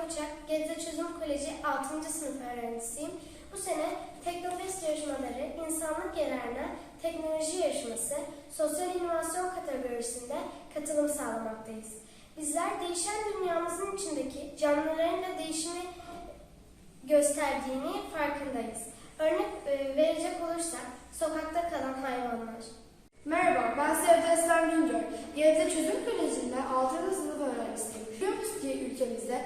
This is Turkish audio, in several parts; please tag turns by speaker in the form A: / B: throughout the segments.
A: Koçak, Gebze Çözüm Koleji 6. sınıf öğrencisiyim. Bu sene Teknofest yarışmaları, insanlık yararına teknoloji yarışması, sosyal inovasyon kategorisinde katılım sağlamaktayız. Bizler değişen dünyamızın içindeki canlıların da değişimi gösterdiğini farkındayız. Örnek e, verecek olursak sokakta kalan hayvanlar.
B: Merhaba, ben Sevda Esmer Güngör. Gebze Çözüm Koleji'nde 6. sınıf öğrencisiyim. Biliyoruz ki ülkemizde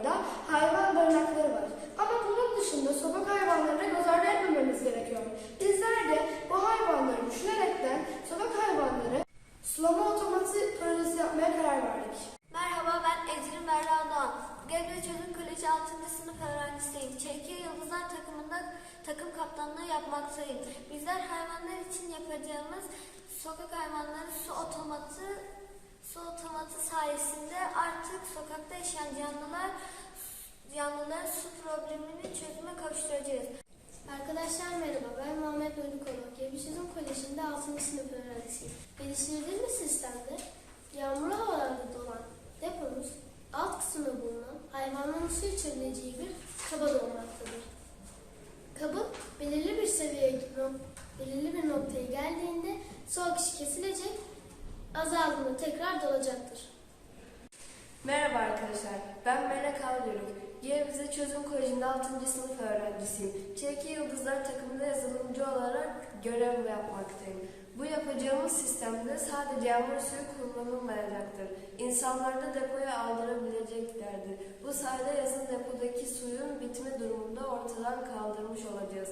B: alanlarda hayvan barınakları var. Ama bunun dışında sokak hayvanlarına göz ardı etmememiz gerekiyor. Bizler de bu hayvanları düşünerekten sokak hayvanları sulama otomatı projesi yapmaya karar verdik.
C: Merhaba ben Ecrin Berra Doğan. Gebze Çocuk Koleji 6. sınıf öğrencisiyim. Çekiyor Yıldızlar takımında takım kaptanlığı yapmaktayım. Bizler hayvanlar için yapacağımız sokak hayvanları su otomatı su otomatı sayesinde artık sokakta yaşayan canlılar canlıların su problemini çözüme kavuşturacağız.
A: Arkadaşlar merhaba, ben Muhammed Konuk. Gebişizm Koleji'nde 6. sınıf öğrencisiyim. Geliştirdiğimiz sistemde yağmurlu havalarda dolan depomuz alt kısmında bulunan hayvanların su içebileceği bir kaba dolmaktadır. Kabın belirli bir seviyeye belirli bir noktaya geldiğinde su akışı kesilecek, azaldığında tekrar dolacaktır.
B: Merhaba arkadaşlar, ben Melek Avdürük. Gebze Çözüm Koleji'nde 6. sınıf öğrencisiyim. Çeki Yıldızlar takımında yazılımcı olarak görev yapmaktayım. Bu yapacağımız sistemde sadece yağmur suyu kullanılmayacaktır. İnsanlar da depoya aldırabileceklerdir. Bu sayede yazın depodaki suyun bitme durumunda ortadan kaldırmış olacağız.